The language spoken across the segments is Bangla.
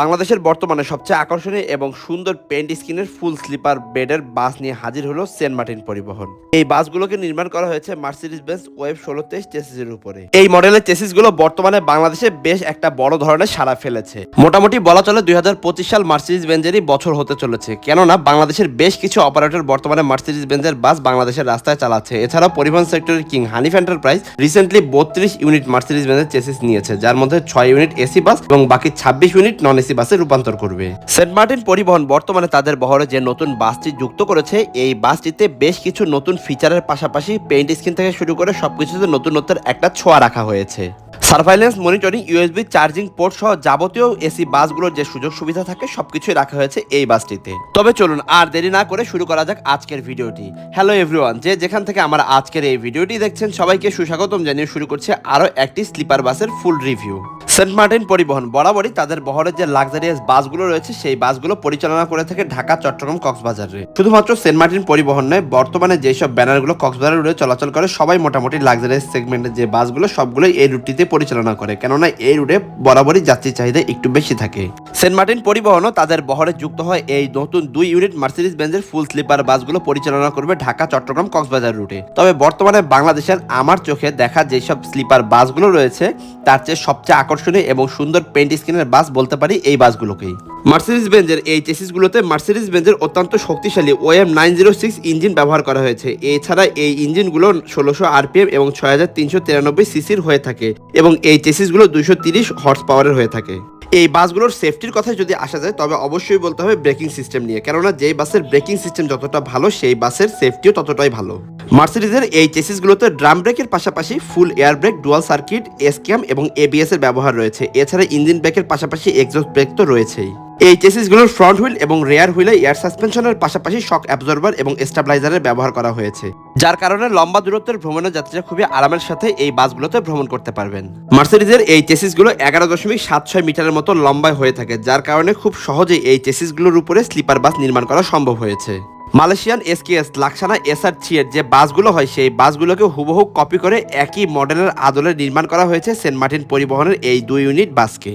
বাংলাদেশের বর্তমানে সবচেয়ে আকর্ষণীয় এবং সুন্দর পেন্ট স্কিনের ফুল স্লিপার বেডের বাস নিয়ে হাজির হলো সেন্ট মার্টিন পরিবহন। এই বাসগুলোকে নির্মাণ করা হয়েছে মার্সিডিস বেঞ্চ ওয়েব ষোলো তেইশ চেসিসের উপরে। এই মডেলের চেসিসগুলো বর্তমানে বাংলাদেশে বেশ একটা বড় ধরনের সাড়া ফেলেছে। মোটামুটি বলা চলে দুই হাজার পঁচিশ সাল মার্সিডিজ বেঞ্জেরই বছর হতে চলেছে, কেননা বাংলাদেশের বেশ কিছু অপারেটর বর্তমানে মার্সিডিজ বেঞ্জের বাস বাংলাদেশের রাস্তায় চালাচ্ছে। এছাড়াও পরিবহন সেক্টরের কিং হানিফ এন্টারপ্রাইজ রিসেন্টলি বত্রিশ ইউনিট মার্সিডিস বেঞ্জের চেসিস নিয়েছে, যার মধ্যে ছয় ইউনিট এসি বাস এবং বাকি ছাব্বিশ ইউনিট নন এসি বাসে রূপান্তর করবে। সেন্ট মার্টিন পরিবহন বর্তমানে তাদের বহরে যে নতুন বাসটি যুক্ত করেছে, এই বাসটিতে বেশ কিছু নতুন ফিচারের পাশাপাশি পেইন্ট স্ক্রিন থেকে শুরু করে সবকিছুতে নতুনত্বের একটা ছোঁয়া রাখা হয়েছে। Surveillance monitoring, USB charging port সহ যাবতীয় এসি বাসগুলোর যে সুযোগ সুবিধা থাকে, সবকিছুই রাখা হয়েছে এই বাসটিতে। তবে চলুন আর দেরি না করে শুরু করা যাক আজকের ভিডিওটি। হ্যালো এভরিওয়ান, যে যেখান থেকে আমার আজকের এই ভিডিওটি দেখছেন, সবাইকে সুস্বাগতম জানিয়ে শুরু করছে আরও একটি স্লিপার বাসের ফুল রিভিউ। সেন্ট মার্টিন পরিবহন। বরাবরই তাদের বহরের যে লাক্সারিয়াস বাসগুলো রয়েছে, সেই বাসগুলো পরিচালনা করে থাকে ঢাকা, চট্টগ্রাম, কক্সবাজারে। শুধুমাত্র সেন্ট মার্টিন পরিবহন নয়, বর্তমানে যেসব ব্যানারগুলো কক্সবাজার রুটে চলাচল করে, সবাই মোটামুটি লাক্সারিয়াস সেগমেন্টের যে বাসগুলো, সবগুলোই এই রুটটিতে পরিচালনা করে। কেননা এই রুটে বরাবরই যাত্রী চাহিদা একটু বেশি থাকে। সেন্ট মার্টিন পরিবহনও তাদের বহরে যুক্ত হয় এই নতুন দুই ইউনিট মার্সিডিস বেঞ্জের ফুল স্লিপার বাসগুলো পরিচালনা করবে ঢাকা, চট্টগ্রাম, কক্সবাজার রুটে। তবে বর্তমানে বাংলাদেশের আমার চোখে দেখা যেসব স্লিপার বাসগুলো রয়েছে, তার চেয়ে সবচেয়ে আকর্ষণীয় এবং সুন্দর পেন্ট স্ক্রিনের বাস বলতে পারি এই বাসগুলোকেই। মার্সিডিস বেঞ্জের এই চেসিসগুলোতে মার্সিডিস বেঞ্জের অত্যন্ত শক্তিশালী OM nine zero six engine ব্যবহার করা হয়েছে। এছাড়া এই ইঞ্জিনগুলো ষোলোশো আরপিএম এবং ছয় হাজার তিনশো তিরানব্বই সিসির হয়ে থাকে এবং এই চেসিসগুলো দুইশো তিরিশ হর্স পাওয়ারের হয়ে থাকে। এই বাসগুলোর সেফটির কথা যদি আসা যায়, তবে অবশ্যই বলতে হবে ব্রেকিং সিস্টেম নিয়ে। কেননা যেই বাসের ব্রেকিং সিস্টেম যতটা ভালো, সেই বাসের সেফটিও ততটাই ভালো। মার্সিডিজের এই চেসিসগুলোতে ড্রাম ব্রেকের পাশাপাশি full air brake dual circuit এসক্যাম এবং এবিএস এর ব্যবহার রয়েছে। এছাড়া ইঞ্জিন ব্রেকের পাশাপাশি এক্সস্ট ব্রেক তো রয়েছেই। এই চেসিসগুলোর ফ্রন্ট হুইল এবং রেয়ার হুইলে এয়ার সাসপেনশনের পাশাপাশি শক অ্যাবজর্বার এবং স্টাবলাইজারের ব্যবহার করা হয়েছে, যার কারণে লম্বা দূরত্বের ভ্রমণের যাত্রীরা খুবই আরামের সাথে এই বাসগুলোতে ভ্রমণ করতে পারবেন। মার্সিডিজের এই চেসিসগুলো এগারো দশমিক সাত ছয় মিটারের মতো লম্বায় হয়ে থাকে, যার কারণে খুব সহজেই এই চেসিসগুলোর উপরে স্লিপার বাস নির্মাণ করা সম্ভব হয়েছে। Malaysian SKS Luxana SR three এর যে বাসগুলো হয়, সেই বাসগুলোকে হুবহু কপি করে একই মডেলের আদলে নির্মাণ করা হয়েছে সেন্ট মার্টিন পরিবহনের এই দুই ইউনিট বাসকে।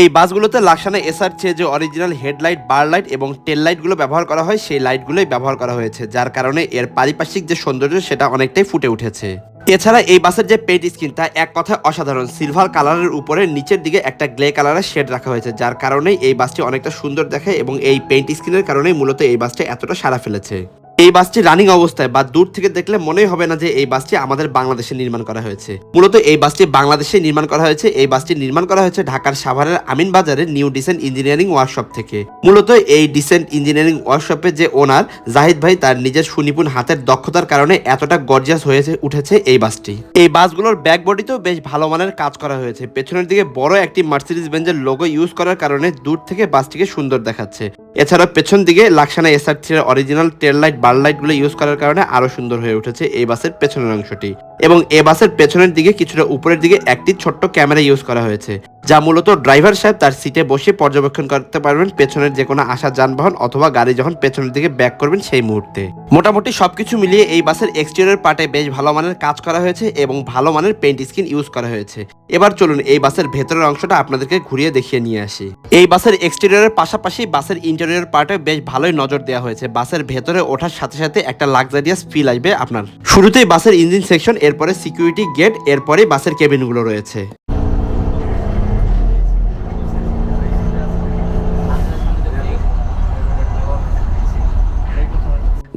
এই বাসগুলোতে লাক্সানা এসআর চেয়ে যে অরিজিনাল হেডলাইট বার লাইট এবং টেল লাইটগুলো ব্যবহার করা হয়, সেই লাইটগুলোই ব্যবহার করা হয়েছে, যার কারণে এর পারিপার্শ্বিক যে সৌন্দর্য, সেটা অনেকটাই ফুটে উঠেছে। এছাড়া এই বাসের যে পেন্ট স্কিন তা এক কথায় অসাধারণ সিলভার কালারের উপরে নিচের দিকে একটা গ্লে কালারের শেড রাখা হয়েছে, যার কারণে এই বাসটি অনেকটা সুন্দর দেখায় এবং এই পেন্ট স্কিনের কারণেই মূলত এই বাসটি এতটা সারা ফেলেছে। এই বাসটি রানিং অবস্থায় বা দূর থেকে দেখলে মনেই হবে না যে এই বাসটি আমাদের বাংলাদেশে নির্মাণ করা হয়েছে। মূলত এই বাসটি বাংলাদেশে নির্মাণ করা হয়েছে। এই বাসটি নির্মাণ করা হয়েছে ঢাকার সাভারের আমিন বাজারের নিউ ডিসেন্ট ইঞ্জিনিয়ারিং ওয়ার্কশপ থেকে। মূলত এই ডিসেন্ট ইঞ্জিনিয়ারিং ওয়ার্কশপের যে ওনার, জাহিদ ভাই, তার নিজের সুনিপুণ হাতের দক্ষতার কারণে এতটা গর্জিয়াস হয়েছে, উঠেছে এই বাসটি। এই বাসগুলোর ব্যাক বডিতেও বেশ ভালো মানের কাজ করা হয়েছে। পেছনের দিকে বড় একটি মার্সিডিজ বেঞ্জের লোগো ইউজ করার কারণে দূর থেকে বাসটিকে সুন্দর দেখাচ্ছে। এছাড়া পেছন দিকে Laksana S R three original tail light bar লাইটগুলো ইউজ করার কারণে আরও সুন্দর হয়ে উঠেছে এই বাসের পেছনের অংশটি। এবং এ বাসের পেছনের দিকে কিছুটা উপরের দিকে একটি ছোট্ট ক্যামেরা ইউজ করা হয়েছে, যা মূলত ড্রাইভার সাহেব তার সিটে বসে পর্যবেক্ষণ করতে পারবেন পেছনের যে কোনো আসা যানবাহন অথবা গাড়ি যখন পেছনের দিকে ব্যাক করবেন সেই মুহূর্তে। মোটামুটি সবকিছু মিলিয়ে এই বাসের এক্সটেরিয়র পার্টে বেশ ভালো মানের কাজ করা হয়েছে এবং ভালো মানের পেন্ট স্কিন ইউজ করা হয়েছে। এবার চলুন এই বাসের ভেতরের অংশটা আপনাদেরকে ঘুরিয়ে দেখিয়ে নিয়ে আসি। এই বাসের এক্সটেরিয়রের পাশাপাশি বাসের ইন্টেরিয়র পার্টে বেশ ভালোই নজর দেওয়া হয়েছে। বাসের ভেতরে ওঠার সাথে সাথে একটা লাক্সারিয়াস ফিল আসবে আপনার। শুরুতেই বাসের ইঞ্জিন সেকশন এরপরে সিকিউরিটি গেট এরপরে বাসের কেবিনগুলো রয়েছে।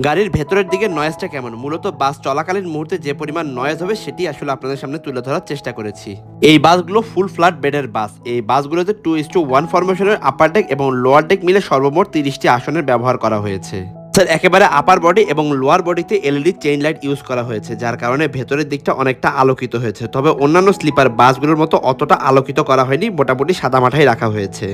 গাড়ির ভেতরের দিকে নয়েজটা কেমন? মূলত বাস চলাকালীন মুহূর্তে যে পরিমাণ নয়েজ হবে, সেটি আসলে আপনাদের সামনে তুলে ধরার চেষ্টা করেছি। এই বাসগুলো ফুল ফ্ল্যাট বেডের বাস। এই বাসগুলোতে টু ইস টু ওয়ান ফরমেশনের আপার ডেক এবং লোয়ার ডেক মিলে সর্বমোট তিরিশটি আসনের ব্যবহার করা হয়েছে। স্যার, একেবারে আপার বডি এবং লোয়ার বডিতে এলইডি চেইন লাইট ইউজ করা হয়েছে, যার কারণে ভেতরের দিকটা অনেকটা আলোকিত হয়েছে। তবে অন্যান্য স্লিপার বাসগুলোর মতো অতটা আলোকিত করা হয়নি, মোটামুটি সাদামাটাই রাখা হয়েছে।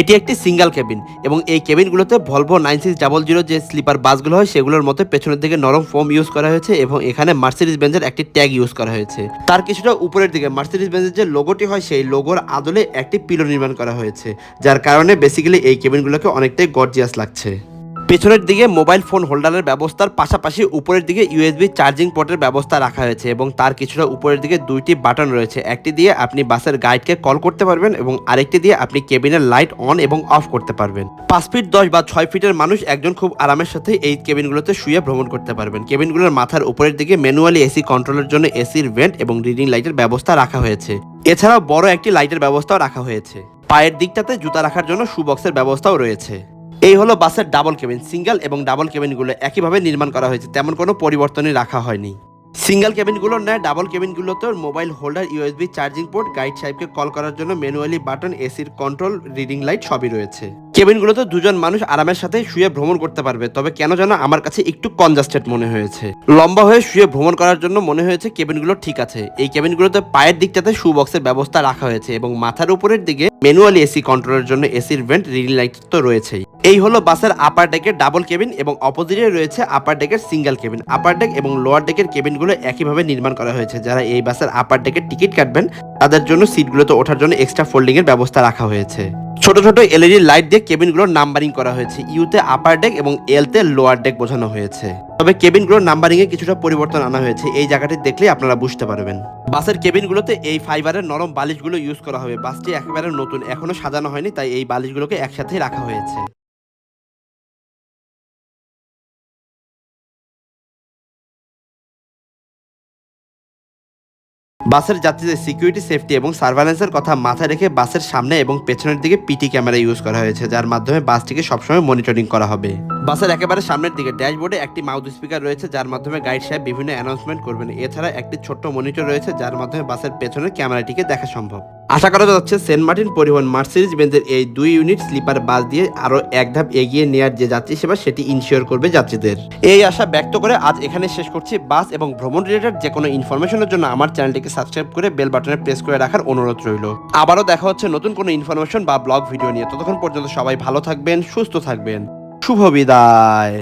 এটি একটি সিঙ্গেল কেবিন এবং এই কেবিনগুলোতে Volvo nine six double zero যে স্লিপার বাসগুলো হয়, সেগুলোর মতো পেছনের দিকে নরম ফোম ইউজ করা হয়েছে এবং এখানে মার্সিডিজ বেঞ্জের একটি ট্যাগ ইউজ করা হয়েছে। তার কিছুটা উপরের দিকে মার্সিডিজ বেঞ্জের যে লোগোটি হয়, সেই লোগোর আদলে একটি পিলো নির্মাণ করা হয়েছে, যার কারণে বেসিক্যালি এই কেবিনগুলোকে অনেকটাই গর্জিয়াস লাগছে। পেছনের দিকে মোবাইল ফোন হোল্ডারের ব্যবস্থার পাশাপাশি উপরের দিকে ইউএসবি চার্জিং পোর্টের ব্যবস্থা রাখা হয়েছে এবং তার কিছুটা উপরের দিকে দুইটি বাটন রয়েছে। একটি দিয়ে আপনি বাসের গাইডকে কল করতে পারবেন এবং আরেকটি দিয়ে আপনি কেবিনের লাইট অন এবং অফ করতে পারবেন। পাঁচ ফিট দশ বা ছয় ফিটের মানুষ একজন খুব আরামের সাথে এই কেবিনগুলোতে শুয়ে ভ্রমণ করতে পারবেন। কেবিনগুলোর মাথার উপরের দিকে ম্যানুয়ালি এসি কন্ট্রোলের জন্য এসির ভেন্ট এবং রিডিং লাইটের ব্যবস্থা রাখা হয়েছে। এছাড়াও বড় একটি লাইটের ব্যবস্থাও রাখা হয়েছে। পায়ের দিকটাতে জুতা রাখার জন্য শু বক্সের ব্যবস্থাও রয়েছে। এই হলো বাসের ডাবল কেবিন সিঙ্গেল এবং ডাবল কেবিনগুলো একইভাবে নির্মাণ করা হয়েছে, তেমন কোনো পরিবর্তনই রাখা হয়নি। সিঙ্গেল কেবিনগুলোর ন্যায় double কেবিনগুলোতে mobile holder, USB charging port, guide সাহেবকে কল করার জন্য ম্যানুয়ালি বাটন, এসির কন্ট্রোল, রিডিং লাইট সবই রয়েছে। কেবিনগুলোতে দুজন মানুষ আরামের সাথে শুয়ে ভ্রমণ করতে পারবে, তবে কেন যেন আমার কাছে একটু কনজাস্টেড মনে হয়েছে। লম্বা হয়ে শুয়ে ভ্রমণ করার জন্য মনে হয়েছে কেবিনগুলো ঠিক আছে। এই কেবিনগুলোতে পায়ের দিকটাতে শু বক্সের ব্যবস্থা রাখা হয়েছে এবং মাথার উপরের দিকে ম্যানুয়ালি এসি কন্ট্রোলের জন্য এসির ভেন্ট রিডিং লাইট তো রয়েছেই। এই হলো বাসের আপার ডেকের ডাবল কেবিন এবং অপোজিটে রয়েছে আপার ডেকের সিঙ্গেল কেবিন আপার ডেক এবং লোয়ার ডেকের কেবিনগুলো একইভাবে নির্মাণ করা হয়েছে। যারা এই বাসের আপার ডেকের টিকিট কাটবেন, তাদের জন্য সিটগুলোতে ওঠার জন্য এক্সট্রা ফোল্ডিং এর ব্যবস্থা রাখা হয়েছে। ছোট ছোট এলইডি লাইট দিয়ে কেবিনগুলোর নাম্বারিং করা হয়েছে। ইউতে আপার ডেক এবং এলতে লোয়ার ডেক বোঝানো হয়েছে। তবে কেবিনগুলোর নাম্বারিং এ কিছুটা পরিবর্তন আনা হয়েছে। এই জায়গাটি দেখলে আপনারা বুঝতে পারবেন। বাসের কেবিনগুলোতে এই ফাইবারের নরম বালিশগুলো ইউজ করা হবে। বাসটি একেবারে নতুন, এখনও সাজানো হয়নি, তাই এই বালিশগুলোকে একসাথেই রাখা হয়েছে। বাসের যাত্রীদের সিকিউরিটি সেফটি এবং সার্ভেলেন্সের কথা মাথায় রেখে বাসের সামনে এবং পেছনের দিকে পিটি ক্যামেরা ইউজ করা হয়েছে, যার মাধ্যমে বাসটিকে সবসময় মনিটরিং করা হবে। বাসের একেবারে সামনের দিকে ড্যাশবোর্ডে একটি মাউথ স্পিকার রয়েছে, যার মাধ্যমে গাইড সাহেব বিভিন্ন অ্যানাউন্সমেন্ট করবেন। এছাড়া একটি ছোট্ট মনিটর রয়েছে, যার মাধ্যমে বাসের পেছনের ক্যামেরাটিকে দেখা সম্ভব। আশা করা যাচ্ছে সেন্ট মার্টিন পরিবহন মার্সিডিজ বেঞ্জের এই দুই ইউনিট স্লিপার বাস দিয়ে আরও এক ধাপ এগিয়ে নেওয়ার যে যাত্রী সেবা সেটি ইনশিওর করবে যাত্রীদের। এই আশা ব্যক্ত করে আজ এখানে শেষ করছি। বাস এবং ভ্রমণ রিলেটেড যে কোনো ইনফরমেশনের জন্য আমার চ্যানেলটিকে সাবস্ক্রাইব করে বেল বাটনে প্রেস করে রাখার অনুরোধ রইল। আবারও দেখা হচ্ছে নতুন কোনো ইনফরমেশন বা ব্লগ ভিডিও নিয়ে। ততক্ষণ পর্যন্ত সবাই ভালো থাকবেন, সুস্থ থাকবেন। শুভ বিদায়।